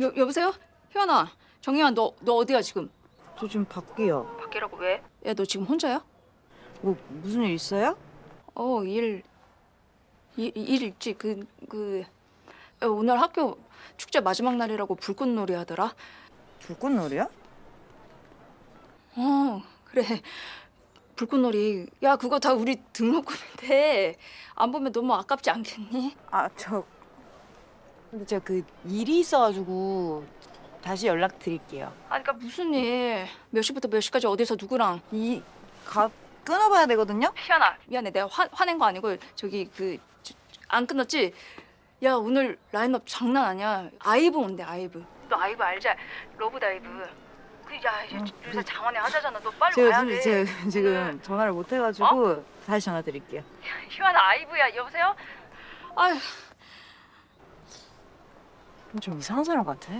여, 여보세요? 희연아, 정희연 너, 너 어디야 지금? 저 지금 밖이요. 밖이라고 왜? 야 너 지금 혼자야? 뭐 무슨 일 있어요? 어, 일, 일, 일 있지. 그, 그, 야, 오늘 학교 축제 마지막 날이라고 불꽃놀이 하더라. 불꽃놀이요? 어, 그래. 불꽃놀이. 야, 그거 다 우리 등록금인데 안 보면 너무 아깝지 않겠니? 아, 저 근데 제가 그 일이 있어가지고 다시 연락 드릴게요. 아, 그러니까 무슨 일? 몇 시부터 몇 시까지 어디서 누구랑? 이 가, 끊어봐야 되거든요. 희연아, 미안해. 내가 화, 화낸 거 아니고 저기 그안 끝났지? 야, 오늘 라인업 장난 아니야. 아이브 온대, 아이브. 너 아이브 알지? 러브 다이브. 그 야, 이제 요새 장원에 하자잖아. 너 빨리 제가 와야 지금 돼. 제가 지금 전화를 못 해가지고 다시 전화 드릴게요. 희연아, 아이브야. 여보세요? 아휴. 좀 이상한 사람 같아.